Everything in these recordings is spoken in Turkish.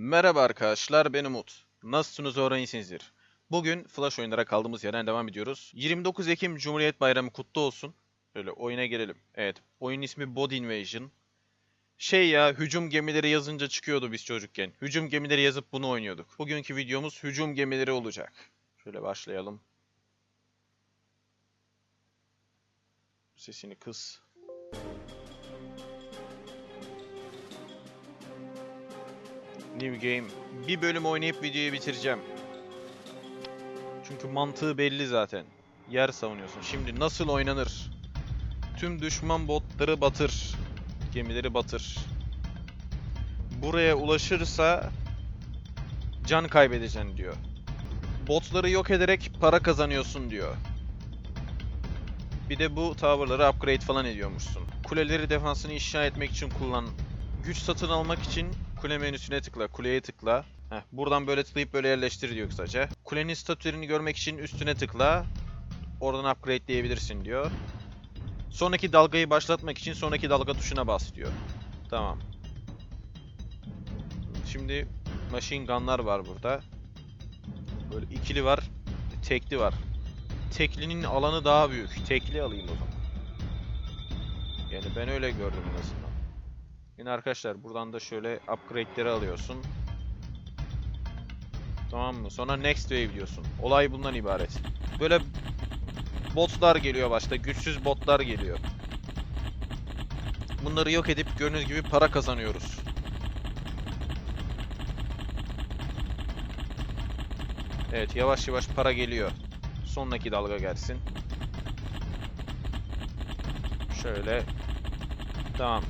Merhaba arkadaşlar, ben Umut. Nasılsınız öğrencinizdir? Bugün Flash oyunlara kaldığımız yerden devam ediyoruz. 29 Ekim Cumhuriyet Bayramı kutlu olsun. Böyle oyuna gelelim. Evet, oyun ismi Body Invasion. Şey ya, hücum gemileri yazınca çıkıyordu biz çocukken. Hücum gemileri yazıp bunu oynuyorduk. Bugünkü videomuz hücum gemileri olacak. Şöyle başlayalım. Sesini kıs. New Game. Bir bölüm oynayıp videoyu bitireceğim. Çünkü mantığı belli zaten. Yer savunuyorsun. Şimdi nasıl oynanır? Tüm düşman botları batır. Gemileri batır. Buraya ulaşırsa can kaybedeceksin diyor. Botları yok ederek para kazanıyorsun diyor. Bir de bu tower'ları upgrade falan ediyormuşsun. Kuleleri defansını inşa etmek için kullan. Güç satın almak için kule menüsüne tıkla, kuleye tıkla. Heh, buradan böyle tıklayıp böyle yerleştir diyor kısaca. Kulenin statülerini görmek için üstüne tıkla. Oradan upgrade'leyebilirsin diyor. Sonraki dalgayı başlatmak için sonraki dalga tuşuna bas diyor. Tamam. Şimdi machine gun'lar var burada. Böyle ikili var, tekli var. Teklinin alanı daha büyük. Tekli alayım o zaman. Yani ben öyle gördüm en azından. Yine arkadaşlar buradan da şöyle upgrade'leri alıyorsun. Tamam mı? Sonra next wave diyorsun. Olay bundan ibaret. Böyle botlar geliyor başta. Güçsüz botlar geliyor. Bunları yok edip gördüğünüz gibi para kazanıyoruz. Evet yavaş yavaş para geliyor. Sonraki dalga gelsin. Şöyle. Tamam.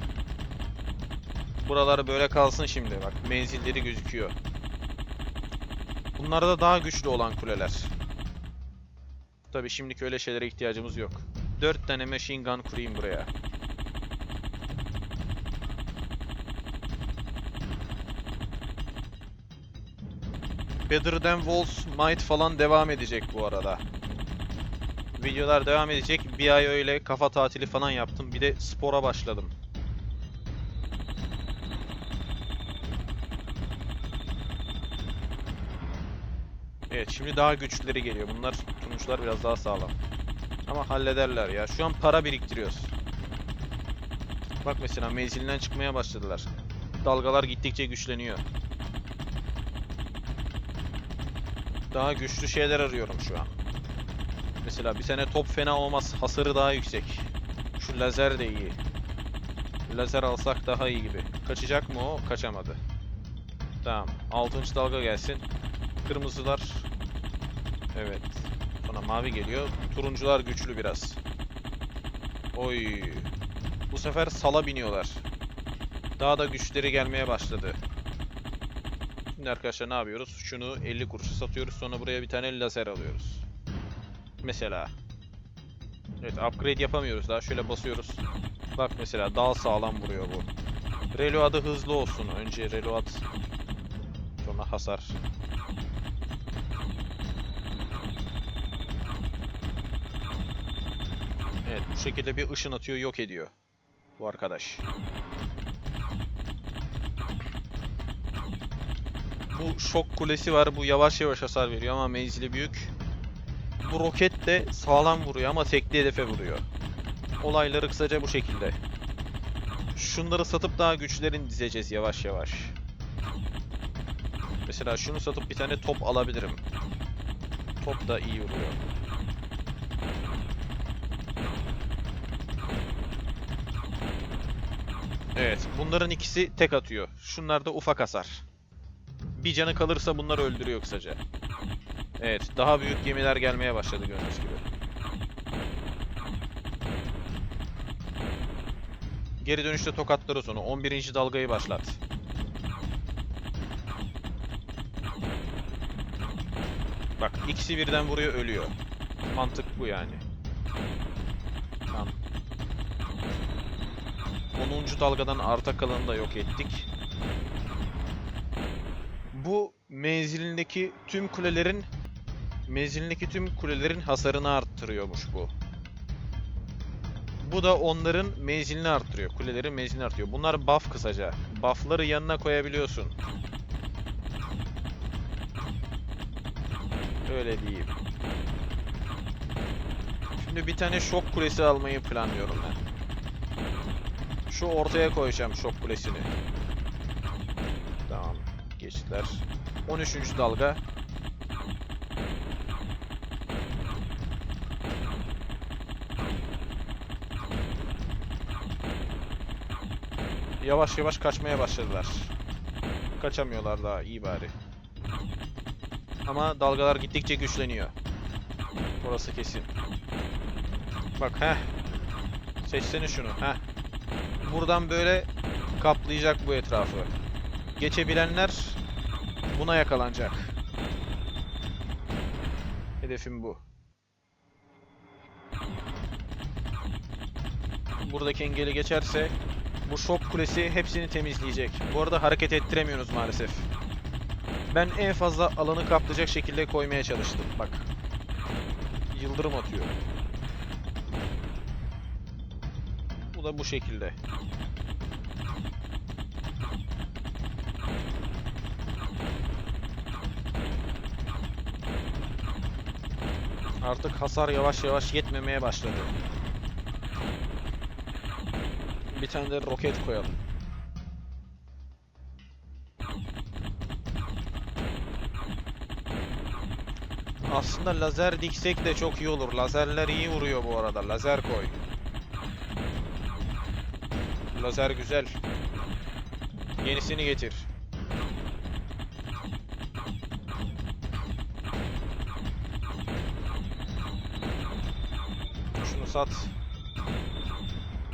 Buraları böyle kalsın şimdi. Bak menzilleri gözüküyor. Bunlar da daha güçlü olan kuleler. Tabi şimdiki öyle şeylere ihtiyacımız yok. 4 tane machine gun kurayım buraya. Better Than Walls Might falan devam edecek bu arada. Videolar devam edecek. Bir ay öyle kafa tatili falan yaptım. Bir de spora başladım. Evet şimdi daha güçlüleri geliyor. Bunlar turuncular biraz daha sağlam. Ama hallederler ya. Şu an para biriktiriyoruz. Bak mesela menzilinden çıkmaya başladılar. Dalgalar gittikçe güçleniyor. Daha güçlü şeyler arıyorum şu an. Mesela bir tane top fena olmaz. Hasarı daha yüksek. Şu lazer de iyi. Lazer alsak daha iyi gibi. Kaçacak mı o? Kaçamadı. Tamam. Altıncı dalga gelsin. Kırmızılar. Evet. Sonra mavi geliyor. Turuncular güçlü biraz. Oy. Bu sefer sala biniyorlar. Daha da güçleri gelmeye başladı. Şimdi arkadaşlar ne yapıyoruz? Şunu 50 kuruşa satıyoruz. Sonra buraya bir tane lazer alıyoruz. Mesela. Evet upgrade yapamıyoruz daha. Şöyle basıyoruz. Bak mesela dal sağlam vuruyor bu. Reload'ı hızlı olsun. Önce reload. Sonra hasar. Evet bu şekilde bir ışın atıyor yok ediyor. Bu arkadaş. Bu şok kulesi var. Bu yavaş yavaş hasar veriyor ama menzili büyük. Bu roket de sağlam vuruyor ama tekli hedefe vuruyor. Olayları kısaca bu şekilde. Şunları satıp daha güçlerini dizeceğiz yavaş yavaş. Mesela şunu satıp bir tane top alabilirim. Top da iyi vuruyor. Evet, bunların ikisi tek atıyor. Şunlar da ufak hasar. Bir canı kalırsa bunlar öldürüyor kısaca. Evet, daha büyük gemiler gelmeye başladı gördüğünüz gibi. Geri dönüşte tokatlarız onu. 11. dalgayı başlat. Bak, ikisi birden vuruyor, ölüyor. Mantık bu yani. 10. dalgadan arta kalanı da yok ettik. Bu menzilindeki tüm kulelerin menzilindeki tüm kulelerin hasarını arttırıyormuş bu. Bu da onların menzilini arttırıyor. Kulelerin menzilini arttırıyor. Bunlar buff kısaca. Buffları yanına koyabiliyorsun. Öyle diyeyim. Şimdi bir tane şok kulesi almayı planlıyorum ben. Şu ortaya koyacağım şok kulesini. Tamam. Geçtiler. 13. dalga. Yavaş yavaş kaçmaya başladılar. Kaçamıyorlar daha iyi bari. Ama dalgalar gittikçe güçleniyor. Orası kesin. Bak heh. Seçsene şunu heh. Buradan böyle kaplayacak bu etrafı. Geçebilenler buna yakalanacak. Hedefim bu. Buradaki engeli geçerse bu şok kulesi hepsini temizleyecek. Bu arada hareket ettiremiyoruz maalesef. Ben en fazla alanı kaplayacak şekilde koymaya çalıştım. Bak. Yıldırım atıyor. Bu da bu şekilde. Artık hasar yavaş yavaş yetmemeye başladı. Bir tane de roket koyalım. Aslında lazer diksek de çok iyi olur. Lazerler iyi vuruyor bu arada. Lazer koy. Lazer güzel. Yenisini getir. Şunu sat.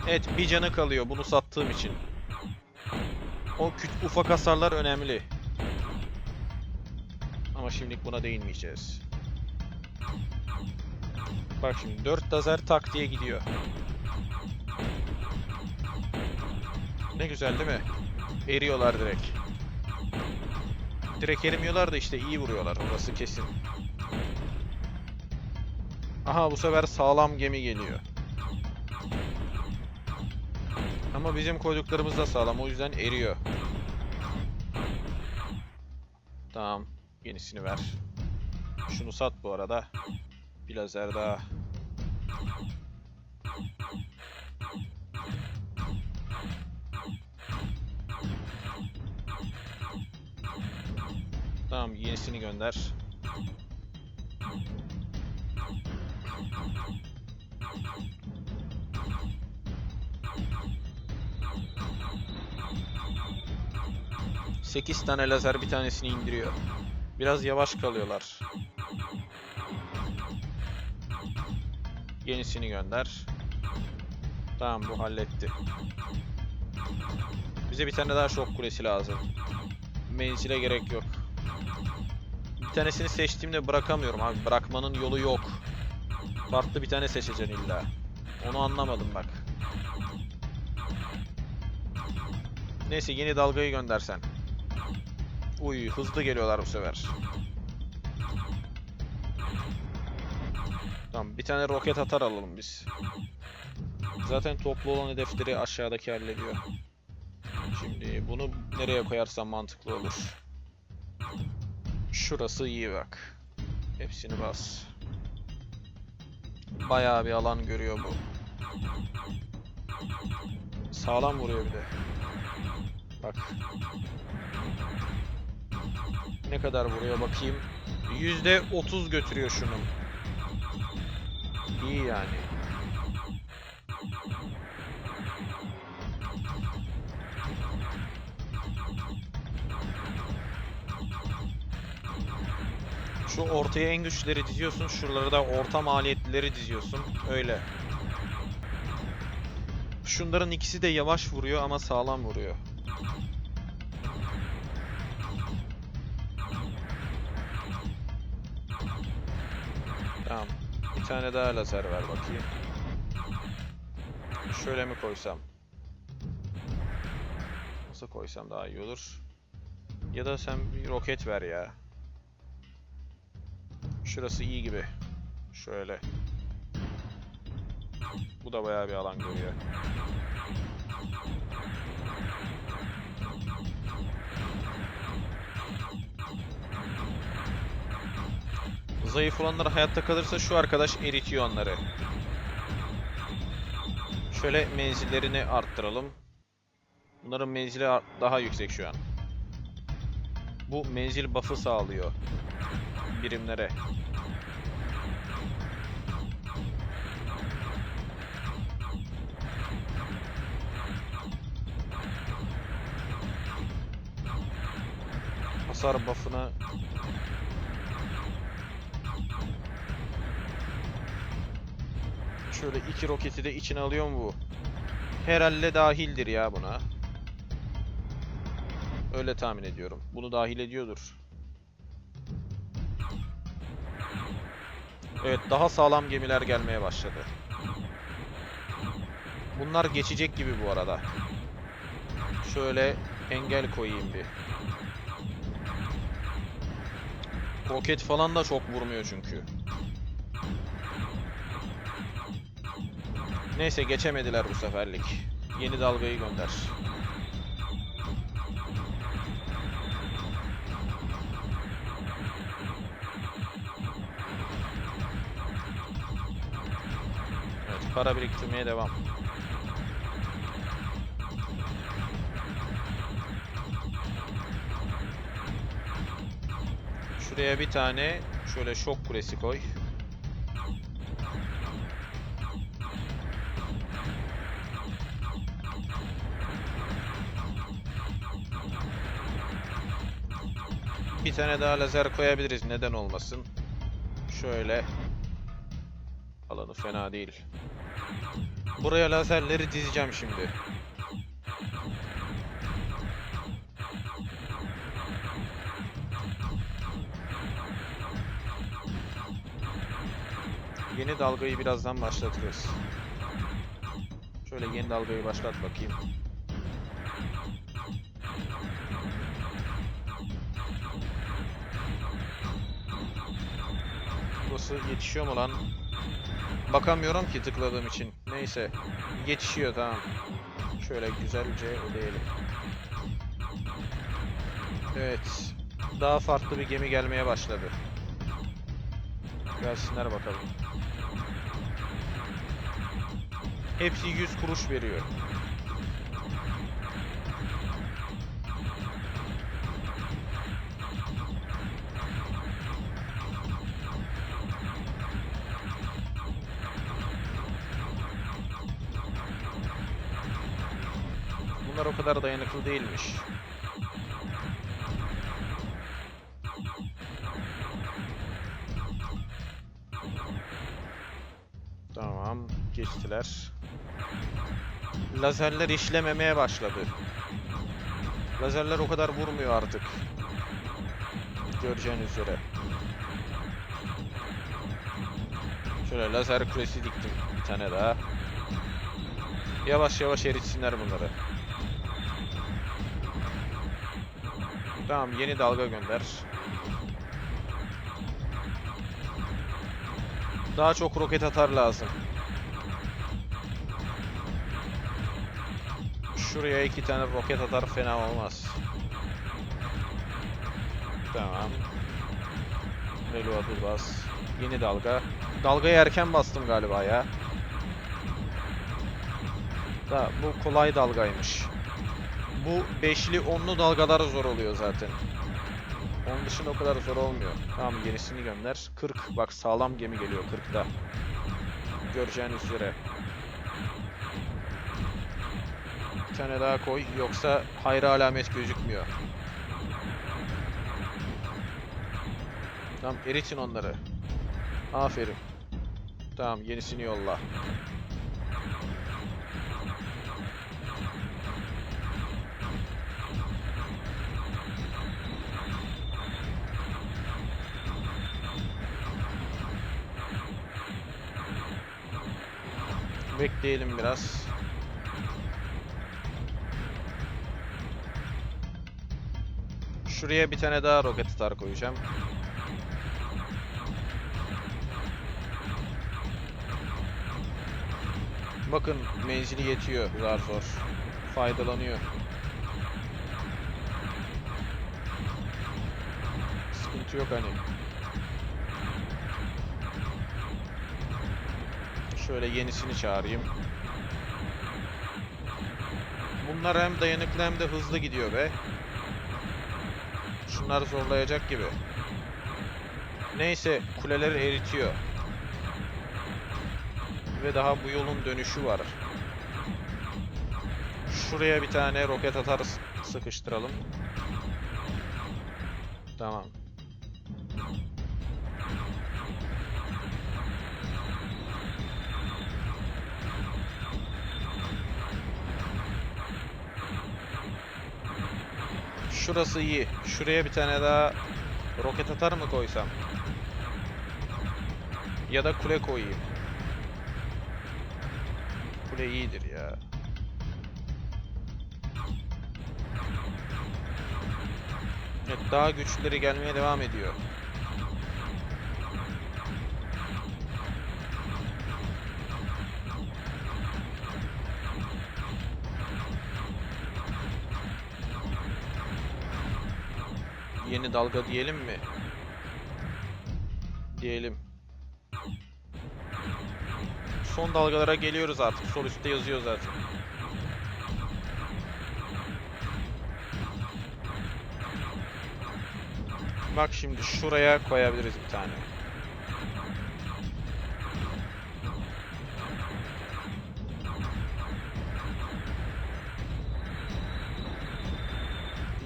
Evet bir canı kalıyor bunu sattığım için. O küçük ufak hasarlar önemli. Ama şimdilik buna değinmeyeceğiz. Bak şimdi 4 lazer tak diye gidiyor. Ne güzel değil mi? Eriyorlar direkt. Direkt erimiyorlar da işte iyi vuruyorlar orası kesin. Aha bu sefer sağlam gemi geliyor. Ama bizim koyduklarımız da sağlam o yüzden eriyor. Tamam. Yenisini ver. Şunu sat bu arada. Bir lazer daha. Tamam yenisini gönder. Sekiz tane lazer bir tanesini indiriyor. Biraz yavaş kalıyorlar. Yenisini gönder. Tamam bu halletti. Bize bir tane daha şok kulesi lazım. Menzile gerek yok. Bir tanesini seçtiğimde bırakamıyorum abi. Bırakmanın yolu yok. Farklı bir tane seçeceksin illa. Onu anlamadım bak. Neyse yeni dalgayı göndersen. Uy hızlı geliyorlar bu sefer. Tamam bir tane roket atar alalım biz. Zaten toplu olan hedefleri aşağıdaki hallediyor. Şimdi bunu nereye koyarsam mantıklı olur. Şurası iyi bak. Hepsini bas. Bayağı bir alan görüyor bu. Sağlam vuruyor bir de. Bak. Ne kadar vuruyor bakayım. Yüzde otuz götürüyor şunun. İyi yani. Şu ortaya en güçleri diziyorsun, şuraları da orta maliyetlileri diziyorsun. Öyle. Şunların ikisi de yavaş vuruyor ama sağlam vuruyor. Tamam. Bir tane daha lazer ver bakayım. Şöyle mi koysam? Nasıl koysam daha iyi olur? Ya da sen bir roket ver ya. Şurası iyi gibi. Şöyle. Bu da bayağı bir alan görüyor. Zayıf olanlar hayatta kalırsa şu arkadaş eritiyor onları. Şöyle menzillerini arttıralım. Bunların menzili daha yüksek şu an. Bu menzil buff'ı sağlıyor birimlere. Hasar buff'ını Şöyle iki roketi de içine alıyor mu bu? Herhalde dahildir ya buna. Öyle tahmin ediyorum. Bunu dahil ediyordur. Evet, daha sağlam gemiler gelmeye başladı. Bunlar geçecek gibi bu arada. Şöyle engel koyayım bir. Roket falan da çok vurmuyor çünkü. Neyse geçemediler bu seferlik. Yeni dalgayı gönder. Para biriktirmeye devam. Şuraya bir tane şöyle şok kulesi koy. Bir tane daha lazer koyabiliriz. Neden olmasın? Şöyle. Alanı fena değil. Buraya lazerleri dizeceğim şimdi. Yeni dalgayı birazdan başlatırız. Şöyle yeni dalgayı başlat bakayım. Burası yetişiyor mu lan? Bakamıyorum ki tıkladığım için. Neyse. Yetişiyor tamam. Şöyle güzelce ödeyelim. Evet. Daha farklı bir gemi gelmeye başladı. Gelsinler bakalım. Hepsi 100 kuruş veriyor. Kadar dayanıklı değilmiş. Tamam, geçtiler. Lazerler işlememeye başladı. Lazerler o kadar vurmuyor artık. Göreceğiniz üzere. Şöyle lazer kulesi diktim bir tane daha. Yavaş yavaş eritsinler bunları. Tamam yeni dalga gönder. Daha çok roket atar lazım. Şuraya iki tane roket atar fena olmaz. Tamam. Reload'u bas. Yeni dalga. Dalgayı erken bastım galiba ya. Da bu kolay dalgaymış. Bu beşli onlu dalgalar zor oluyor zaten. Onun dışında o kadar zor olmuyor. Tamam yenisini gönder. 40 bak sağlam gemi geliyor 40'da. Göreceğiniz üzere. Bir tane daha koy yoksa hayra alamet gözükmüyor. Tamam eritin onları. Aferin. Tamam yenisini yolla. Bekleyelim biraz. Şuraya bir tane daha roket atar koyacağım. Bakın menzili yetiyor zar zor. Faydalanıyor. Sıkıntı yok hani. Şöyle yenisini çağırayım. Bunlar hem dayanıklı hem de hızlı gidiyor be. Şunlar zorlayacak gibi. Neyse kuleleri eritiyor. Ve daha bu yolun dönüşü var. Şuraya bir tane roket atar s- sıkıştıralım. Tamam. Şurası iyi. Şuraya bir tane daha roket atar mı koysam? Ya da kule koyayım. Kule iyidir ya. Evet, daha güçleri gelmeye devam ediyor. Yeni dalga diyelim mi? Diyelim. Son dalgalara geliyoruz artık. Sol üstte yazıyor zaten. Bak şimdi şuraya koyabiliriz bir tane.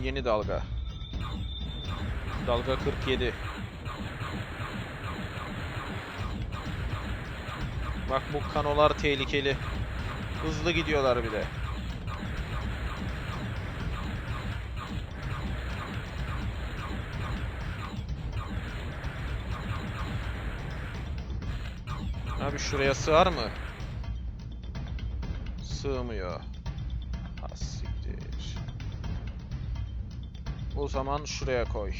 Yeni dalga. Dalga 47. Bak bu kanolar tehlikeli. Hızlı gidiyorlar bir de. Abi şuraya sığar mı? Sığmıyor. Ha siktir. O zaman şuraya koy.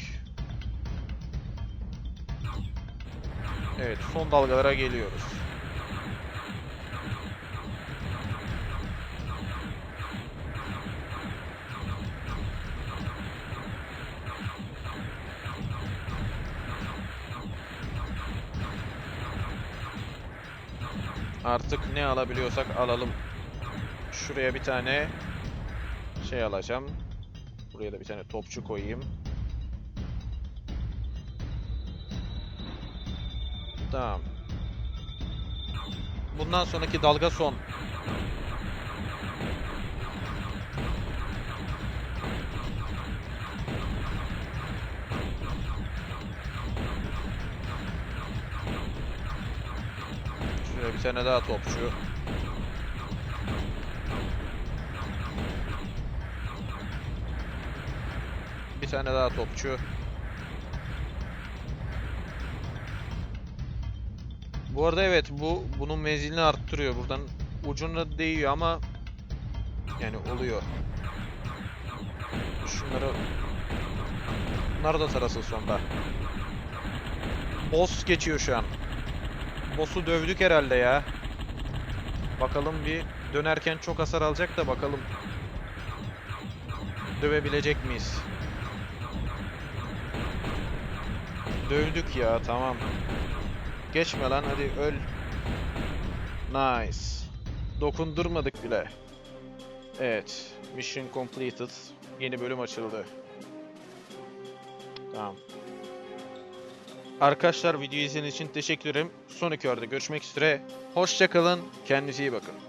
Evet, son dalgalara geliyoruz. Artık ne alabiliyorsak alalım. Şuraya bir tane şey alacağım. Buraya da bir tane topçu koyayım. Tamam. Bundan sonraki dalga son. Şuraya bir tane daha topçu. Bir tane daha topçu. Arada evet bu bunun menzilini arttırıyor. Buradan ucuna değiyor ama yani oluyor. Şunları Bunlar da tarasıl sonda. Boss geçiyor şu an. Boss'u dövdük herhalde ya. Bakalım bir dönerken çok hasar alacak da bakalım. Dövebilecek miyiz? Dövdük ya tamam. Geçme lan hadi öl. Nice. Dokundurmadık bile. Evet. Mission completed. Yeni bölüm açıldı. Tamam. Arkadaşlar videoyu izlediğiniz için teşekkür ederim. Sonraki videoda görüşmek üzere. Hoşçakalın. Kendinize iyi bakın.